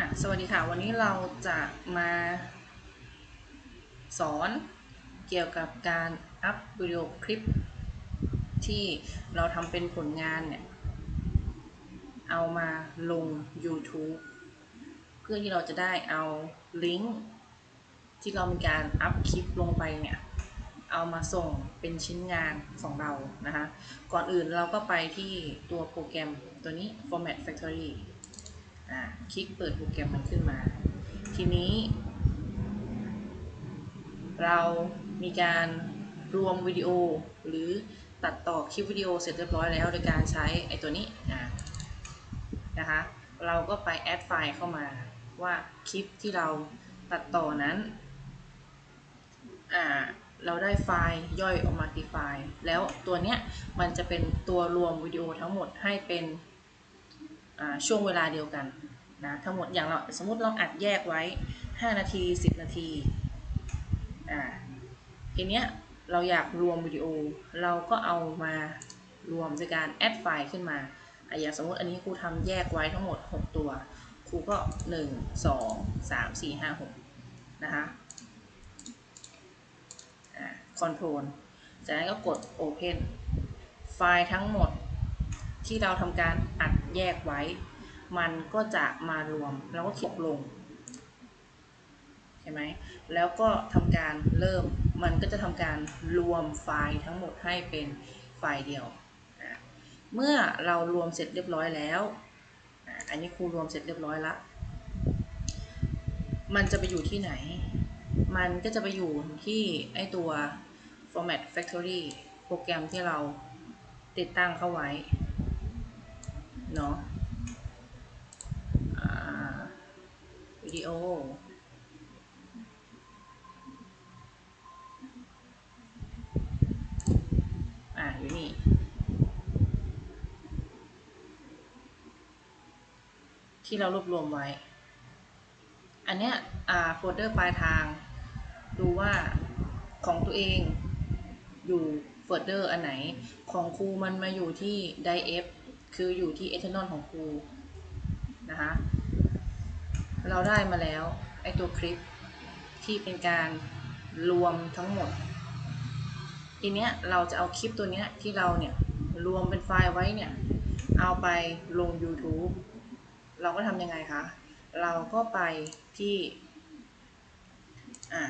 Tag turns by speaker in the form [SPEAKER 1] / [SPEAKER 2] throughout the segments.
[SPEAKER 1] อะสวัสดีค่ะ วันนี้เราจะมาสอนเกี่ยวกับการอัพวิดีโอคลิป ที่เราทำเป็นผลงานเนี่ย เอามาลง YouTube เพื่อที่เราจะได้เอาลิงก์ที่เรามีการอัพคลิปลงไปเนี่ย เอามาส่งเป็นชิ้นงานของเรานะคะ ก่อนอื่นเราก็ไปที่ตัวโปรแกรมตัวนี้ Format Factory คลิกเปิดโปรแกรมมันขึ้นมา ทีนี้ เรามีการรวมวิดีโอหรือตัดต่อคลิปวิดีโอเสร็จเรียบร้อยแล้ว โดยการใช้ไอ้ตัวนี้นะคะ เราก็ไปแอดไฟล์เข้ามาว่าคลิปที่เราตัดต่อนั้นเราได้ไฟล์ย่อยออกมากี่ไฟล์ แล้วตัวเนี้ยมันจะเป็นตัวรวมวิดีโอทั้งหมดให้เป็น ช่วงเวลาเดียวกันนะทั้งหมดอย่างเราสมมติเราอัดแยกไว้ 5 นาที 10 นาทีอ่าทีเนี้ยเราอยากรวมวิดีโอ เราก็เอามารวมในการแอดไฟล์ขึ้นมาอะอย่างสมมติอันนี้ครูทำแยกไว้ทั้งหมด 6 ตัว ครูก็ 1 2 3 4 5 6 นะคะอ่าคอนโทรลจากนั้นก็กด Open ไฟล์ทั้งหมด ที่เราทำการอัดแยกไว้ มันก็จะมารวมแล้วก็คลิกลงใช่ไหมแล้วก็ทำการเริ่มมันก็จะทำการรวมไฟล์ทั้งหมดให้เป็นไฟล์เดียว เมื่อเรารวมเสร็จเรียบร้อยแล้ว อันนี้ครูรวมเสร็จเรียบร้อยละ มันจะไปอยู่ที่ไหน มันก็จะไปอยู่ที่ไอตัว format factory โปรแกรมที่เราติดตั้งเข้าไว้ เนาะวิดีโอ อ่าอยู่นี่ที่เรารวบรวมไว้ อันเนี้ยอ่าโฟลเดอร์ปลายทาง ดูว่าของตัวเองอยู่โฟลเดอร์อันไหน ของครูมันมาอยู่ที่ dief คืออยู่ที่ eternal ของครูนะคะเราได้มาแล้วไอตัวคลิปที่เป็นการรวมทั้งหมด ทีเนี้ยเราจะเอาคลิปตัวเนี้ยที่เราเนี่ยรวมเป็นไฟล์ไว้เนี่ยเอาไปลง YouTube เราก็ทำยังไงคะ เราก็ไปที่อะ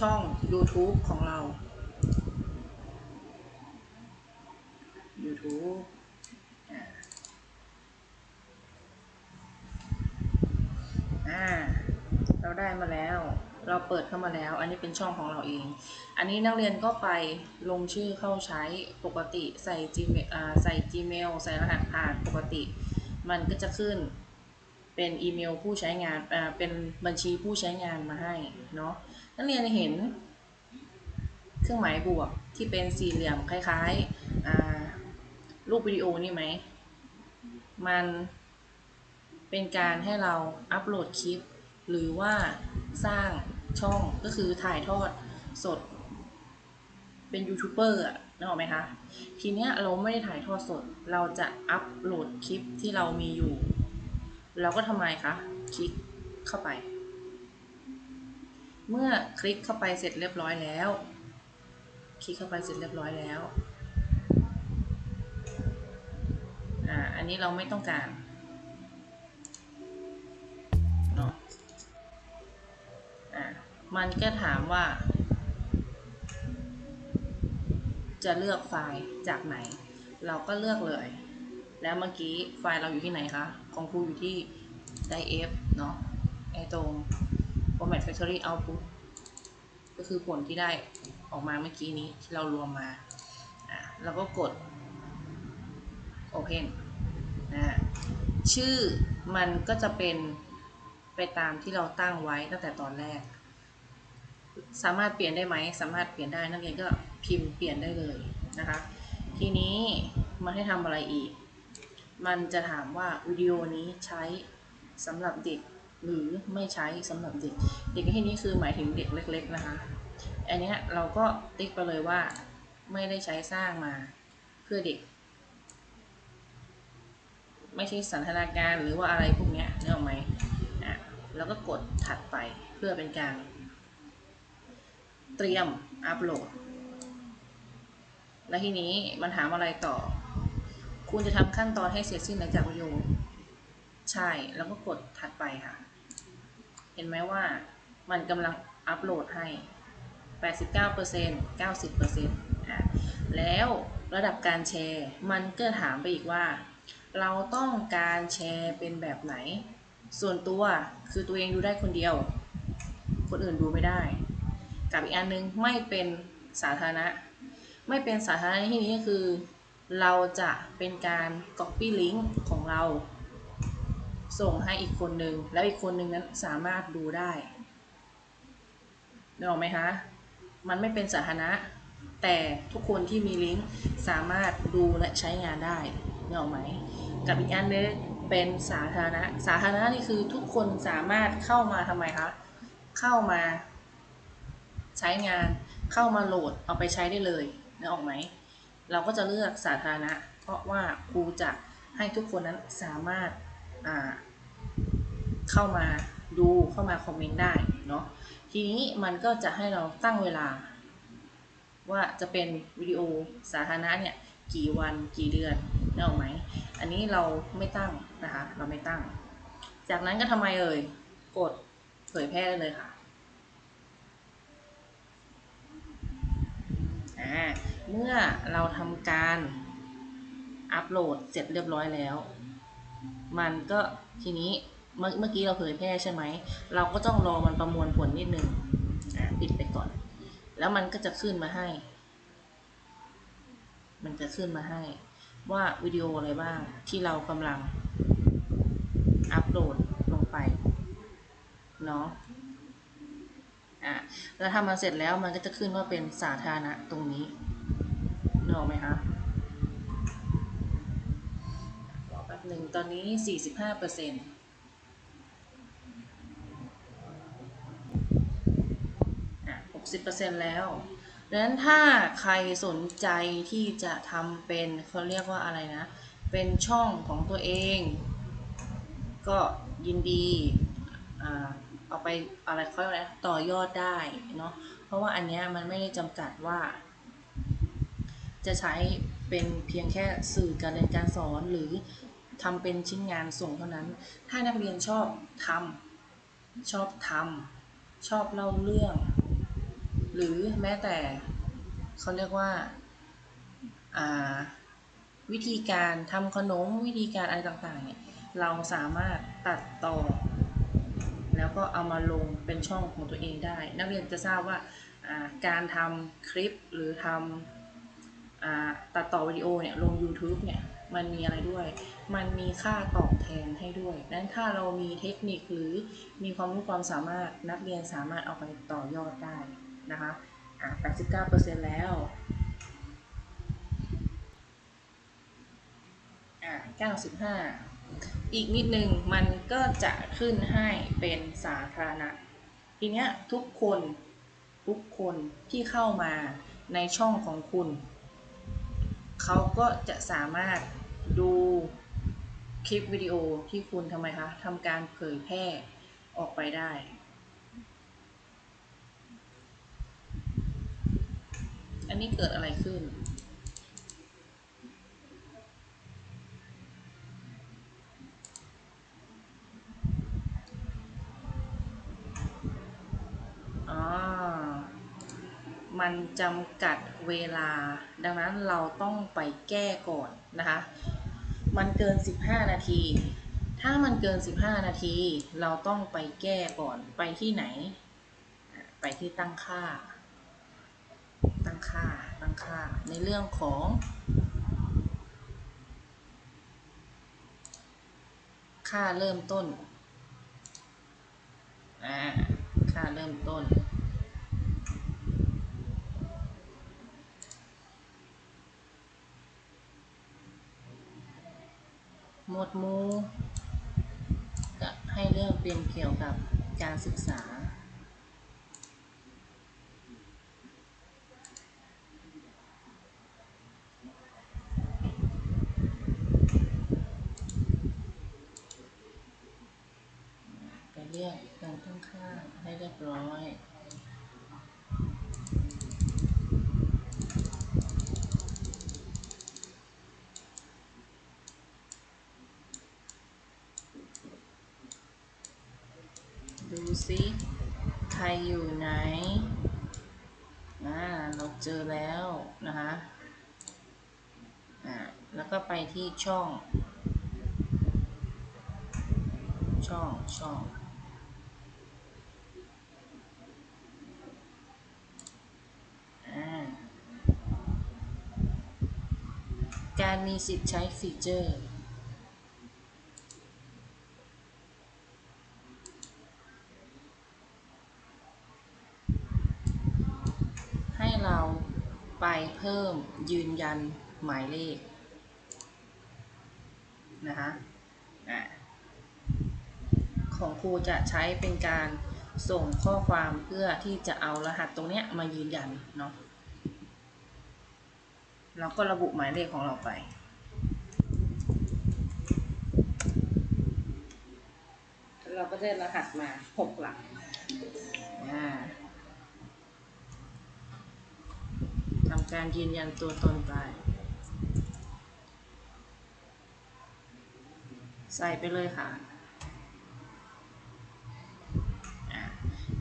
[SPEAKER 1] ช่อง YouTube ของเรา YouTube อ่า เราได้มาแล้ว เราเปิดเข้ามาแล้ว อันนี้เป็นช่องของเราเอง อันนี้นักเรียนก็ไปลงชื่อเข้าใช้ปกติใส่ Gmail ใส่ Gmail ใส่รหัสผ่านปกติ มันก็จะขึ้นเป็นอีเมลผู้ใช้งานอ่าเป็นบัญชีผู้ใช้งานมาให้เนาะ นักเรียนเห็น เครื่องหมายบวกที่เป็นสี่เหลี่ยมคล้ายๆ รูปวิดีโอนี่ไหม มันเป็นการให้เราอัปโหลดคลิป หรือว่าสร้างช่องก็คือถ่ายทอดสด เป็นยูทูบเบอร์อะนึกออกไหมคะ ทีเนี้ยเราไม่ได้ถ่ายทอดสด เราจะอัปโหลดคลิปที่เรามีอยู่ เราก็ทำไมคะ คลิกเข้าไป เมื่อคลิกเข้าไปเสร็จเรียบร้อยแล้ว คลิกเข้าไปเสร็จเรียบร้อยแล้ว อ่า อันนี้เราไม่ต้องการเนาะอ่า มันก็ถามว่า จะเลือกไฟล์จากไหน เราก็เลือกเลย แล้วเมื่อกี้ไฟล์เราอยู่ที่ไหนคะ ของครูอยู่ที่ dief เนาะไอตรง format factory output ก็คือผลที่ได้ออกมาเมื่อกี้นี้ที่เรารวมมา อะเราก็กด open นะชื่อมันก็จะเป็นไปตามที่เราตั้งไว้ตั้งแต่ตอนแรก สามารถเปลี่ยนได้ไหม สามารถเปลี่ยนได้นักเรียนก็พิมพ์เปลี่ยนได้เลยนะคะ ทีนี้มันให้ทำอะไรอีก มันจะถามว่าวิดีโอนี้ใช้สำหรับเด็กหรือไม่ใช้สำหรับเด็ก เด็กในที่นี้คือหมายถึงเด็กเล็ก ๆนะคะ อันนี้เราก็ติ๊กไปเลยว่าไม่ได้ใช้สร้างมาเพื่อเด็ก ไม่ใช่สันทนาการหรือว่าอะไรพวกนี้นึกออกไหมอะแล้วก็กดถัดไปเพื่อเป็นการ เตรียมอัปโหลด แล้วทีนี้มันถามอะไรต่อ คุณจะทำขั้นตอนให้เสร็จสิ้นหลังจากวิดีโอใช่ แล้วก็กดถัดไปค่ะ เห็นไหมว่ามันกำลังอัปโหลดให้ 89% 90%อะแล้วระดับการแชร์ มันก็ถามไปอีกว่า เราต้องการแชร์เป็นแบบไหน ส่วนตัวคือตัวเองดูได้คนเดียว คนอื่นดูไม่ได้ กับอีกอันนึงไม่เป็นสาธารณะ ไม่เป็นสาธารณะที่นี้ก็คือ เราจะเป็นการ copy link ของเรา ส่งให้อีกคนนึง แล้วอีกคนนึงนั้นสามารถดูได้นึกออกไหมคะ มันไม่เป็นสาธารณะ แต่ทุกคนที่มีลิงก์สามารถดูและใช้งานได้นึกออกไหม กับอีกอันนึงเป็นสาธารณะ สาธารณะนี่คือทุกคนสามารถเข้ามาทำไมคะ เข้ามาใช้งานเข้ามาโหลดเอาไปใช้ได้เลยนึกออกไหม เราก็จะเลือกสาธารณะ เพราะว่าครูจะให้ทุกคนนั้นสามารถาเข้ามาดูเข้ามาคอมเมนต์ได้เนาะทีนี้มันก็จะให้เราตั้งเวลา ว่าจะเป็นวิดีโอสาธารณะเนี่ยกี่วันกี่เดือน นึกออกไหม อันนี้เราไม่ตั้งนะคะ เราไม่ตั้ง จากนั้นก็ทำไมเอ่ย กดเผยแพร่ได้เลยค่ะอ่าเมื่อเราทำการอัปโหลดเสร็จเรียบร้อยแล้ว มันก็ทีนี้เมื่อเมื่อกี้เราเผยแพร่ใช่ไหม เราก็ต้องรอมันประมวลผลนิดนึงอ่าปิดไปก่อน แล้วมันก็จะขึ้นมาให้ มันจะขึ้นมาให้ ว่าวิดีโออะไรบ้างที่เรากำลังอัปโหลดลงไปเนาะอะแล้วทำมาเสร็จแล้วมันก็จะขึ้นว่าเป็นสาธารณะตรงนี้นึกออกไหมคะรอแป๊บหนึ่งตอนนี้ 45เปอร์เซ็นต์อะ60เปอร์เซ็นต์แล้ว ดังนั้นถ้าใครสนใจที่จะทำเป็นเขาเรียกว่าอะไรนะ เป็นช่องของตัวเอง ก็ยินดีเอาไปอะไรเขาเรียกอะไรต่อยอดได้เนาะเพราะว่าอันเนี้ยมันไม่ได้จำกัดว่า จะใช้เป็นเพียงแค่สื่อการเรียนการสอนหรือทำเป็นชิ้นงานส่งเท่านั้น ถ้านักเรียนชอบทำชอบทำชอบเล่าเรื่อง หรือแม้แต่เขาเรียกว่าาวิธีการทำขนมวิธีการอะไรต่างๆเนี่ยเราสามารถตัดต่อ แล้วก็เอามาลงเป็นช่องของตัวเองได้ นักเรียนจะทราบว่าาการทำคลิปหรือทำอตัดต่อวิดีโอเนี่ยลง YouTube เนี่ยมันมีอะไรด้วย มันมีค่าตอบแทนให้ด้วยดังนั้นถ้าเรามีเทคนิคหรือมีความรู้ความสามารถนักเรียนสามารถเอาไปต่อยอดได้ นะคะอะ89%แล้วอะ95 อีกนิดนึงมันก็จะขึ้นให้เป็นสาธารณะ ทีเนี้ยทุกคนทุกคนที่เข้ามาในช่องของคุณ เขาก็จะสามารถดูคลิปวิดีโอที่คุณทำไมคะทำการเผยแพร่ออกไปได้ นนี้เกิดอะไรขึ้นอ่ามันจำกัดเวลา ดังนั้นเราต้องไปแก้ก่อนนะคะ มันเกิน 15 นาที ถ้ามันเกิน 15 นาที เราต้องไปแก้ก่อน ไปที่ไหน ไปที่ตั้งค่า งค่าตั้งค่าในเรื่องของค่าเริ่มต้น อ่า ค่าเริ่มต้น หมวดมู่ก็ให้เลือกเป็นเกี่ยวกับการศึกษา อ ข้างๆให้เรียบร้อยดูสิใครอยู่ไหนอ่าเราเจอแล้วนะคะอ่าแล้วก็ไปที่ช่อง ช่องช่อง อ่า การมีสิทธิ์ใช้ฟีเจอร์ให้เราไปเพิ่มยืนยันหมายเลขนะคะของครูจะใช้เป็นการส่งข้อความเพื่อที่จะเอารหัสตรงเนี้ยมายืนยันเนาะ เราก็ระบุหมายเลขของเราไป เราก็ได้รหัสมาหกหลักอ่าทำการยืนยันตัวตนไป ใส่ไปเลยค่ะอะ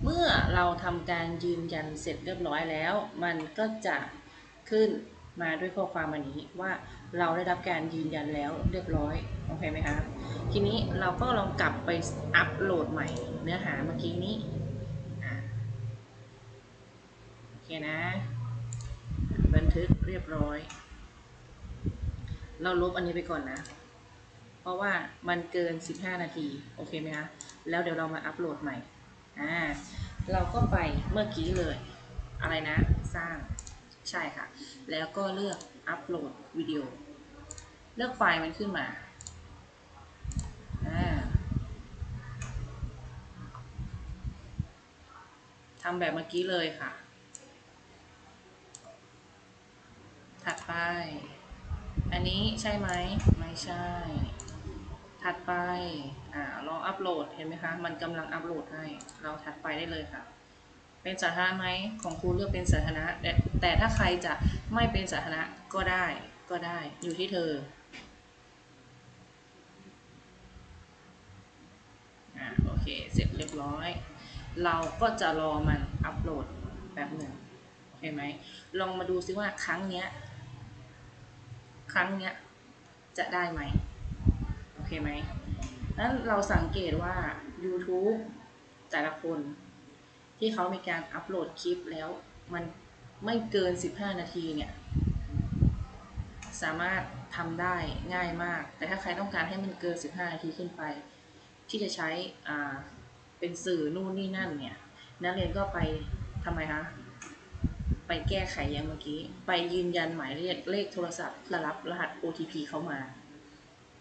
[SPEAKER 1] เมื่อเราทำการยืนยันเสร็จเรียบร้อยแล้ว มันก็จะขึ้น มาด้วยข้อความอันนี้ว่าเราได้รับการยืนยันแล้วเรียบร้อยโอเคไหมคะทีนี้เราก็ลองกลับไปอัปโหลดใหม่เนื้อหาเมื่อกี้นี้โอเคนะ บันทึกเรียบร้อย เราลบอันนี้ไปก่อนนะ เพราะว่ามันเกิน 15 นาทีโอเคไหมคะแล้วเดี๋ยวเรามาอัปโหลดใหม่อ่าเราก็ไปเมื่อกี้เลย อะไรนะ สร้าง ใช่ค่ะ แล้วก็เลือกอัปโหลดวิดีโอ เลือกไฟล์มันขึ้นมาทำแบบเมื่อกี้เลยค่ะ ถัดไป อันนี้ใช่ไหม ไม่ใช่ ถัดไป อ่าลองอัปโหลด เห็นไหมคะ มันกำลังอัปโหลดให้ เราถัดไปได้เลยค่ะ เป็นสาธารณะไหมของครูเลือกเป็นสาธารณะแต่แต่ถ้าใครจะไม่เป็นสาธารณะก็ได้ก็ได้อยู่ที่เธออ่าโอเคเสร็จเรียบร้อย เราก็จะรอมันอัปโหลดแบบหนึ่งเห็นไหมลองมาดูซิว่าครั้งเนี้ยครั้งเนี้ยจะได้ไหมโอเคไหมนั้นเราสังเกตว่า YouTube แต่ละคน ที่เขามีการอัปโหลดคลิปแล้วมันไม่เกิน 15 นาทีเนี่ย สามารถทำได้ง่ายมาก แต่ถ้าใครต้องการให้มันเกิน 15 นาทีขึ้นไป ที่จะใช้อ่าเป็นสื่อนู่นนี่นั่นเนี่ยนักเรียนก็ไปทำไมคะไปแก้ไขอย่างเมื่อกี้ ไปยืนยันหมายเลขเลขโทรศัพท์เพื่อรับรหัส OTP เข้ามา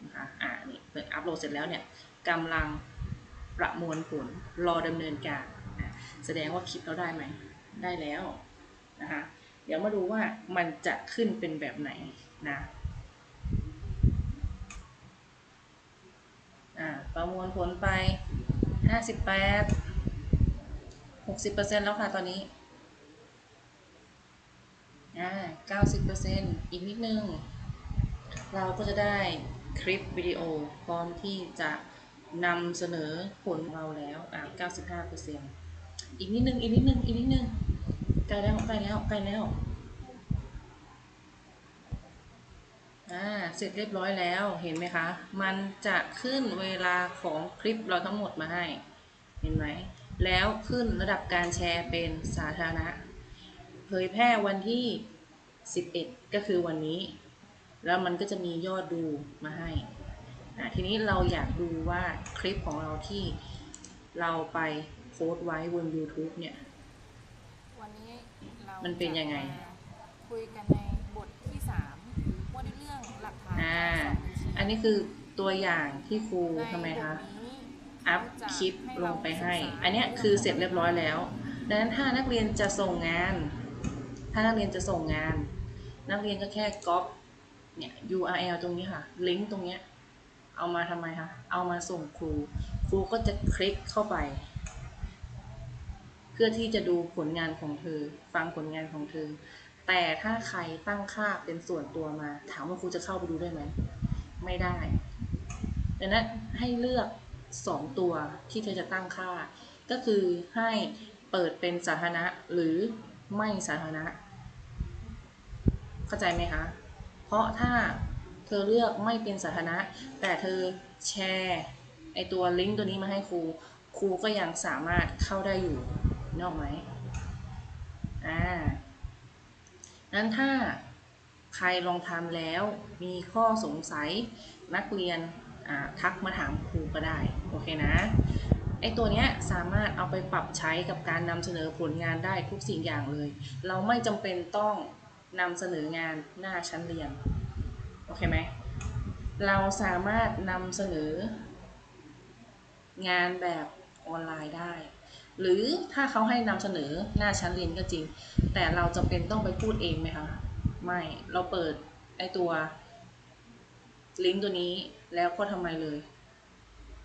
[SPEAKER 1] นะคะอ่านี่เปิดอัปโหลดเสร็จแล้วเนี่ยกำลังประมวลผลรอดำเนินการ แสดงว่าคลิปเราได้ไหมได้แล้วนะคะเดี๋ยวมาดูว่ามันจะขึ้นเป็นแบบไหนนะอ่าประมวลผลไป 58 60%แล้วค่ะตอนนี้อ่า90%อีกนิดนึง เราก็จะได้คลิปวิดีโอพร้อมที่จะนำเสนอผลเราแล้วอ่า95% อีกนิดนึง อีกนิดนึง อีกนิดนึงใกล้แล้วใกล้แล้วใกล้แล้ว อ่า เสร็จเรียบร้อยแล้ว เห็นไหมคะ มันจะขึ้นเวลาของคลิปเราทั้งหมดมาให้ เห็นไหม แล้วขึ้นระดับการแชร์เป็นสาธารณะ เผยแพร่วันที่ 11 ก็คือวันนี้ แล้วมันก็จะมียอดดูมาให้ทีนี้เราอยากดูว่าคลิปของเราที่เราไป โพสต์ไว้บน YouTube เนี่ย
[SPEAKER 2] วันนี้เรา
[SPEAKER 1] มันเป็นยังไง
[SPEAKER 2] จะมาคุยกันในบทที่สามว่าด้วยเรื่องหลักฐาน
[SPEAKER 1] อ่า
[SPEAKER 2] การสอบบัญชี
[SPEAKER 1] อันนี้คือตัวอย่างที่ครู
[SPEAKER 2] ใน
[SPEAKER 1] ทำไมคะ
[SPEAKER 2] บทนี้
[SPEAKER 1] อัพคลิปลงไปให้ อันเนี้ยคือเสร็จเรียบร้อยแล้ว ดังนั้นถ้านักเรียนจะส่งงาน ถ้านักเรียนจะส่งงาน นักเรียนก็แค่ก๊อปเนี่ย URL ตรงนี้ค่ะ ลิงก์ตรงเนี้ย เอามาทำไมคะ เอามาส่งครู ครูก็จะคลิกเข้าไป เพื่อที่จะดูผลงานของเธอ ฟังผลงานของเธอ แต่ถ้าใครตั้งค่าเป็นส่วนตัวมา ถามว่าครูจะเข้าไปดูได้ไหม ไม่ได้ดังนั้นให้เลือกสองตัวที่เธอจะตั้งค่า ก็คือให้เปิดเป็นสาธารณะหรือไม่สาธารณะ เข้าใจไหมคะ เพราะถ้าเธอเลือกไม่เป็นสาธารณะ แต่เธอแชร์ไอตัวลิงก์ตัวนี้มาให้ครู ครูก็ยังสามารถเข้าได้อยู่ นอกไหมอ่านั้นถ้าใครลองทำแล้วมีข้อสงสัยนักเรียนทักมาถามครูก็ได้ โอเคนะ ไอตัวเนี้ยสามารถเอาไปปรับใช้กับการนำเสนอผลงานได้ทุกสิ่งอย่างเลย เราไม่จำเป็นต้องนำเสนองานหน้าชั้นเรียน โอเคไหม เราสามารถนำเสนองานแบบออนไลน์ได้ หรือถ้าเขาให้นำเสนอหน้าชั้นเรียนก็จริง แต่เราจะเป็นต้องไปพูดเองไหมคะ ไม่ เราเปิดไอตัวลิงก์ตัวนี้แล้วก็ทำไมเลย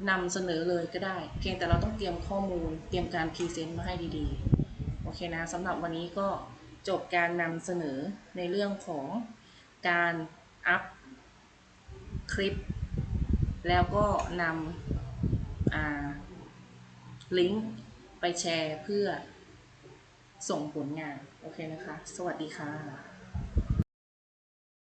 [SPEAKER 1] นำเสนอเลยก็ได้ เพียงแต่เราต้องเตรียมข้อมูล เตรียมการพรีเซนต์มาให้ดีๆ โอเคนะสำหรับวันนี้ก็จบการนำเสนอในเรื่องของการอัพคลิป แล้วก็นำลิงก์ ไปแชร์เพื่อส่งผลงาน โอเคนะคะ สวัสดีค่ะ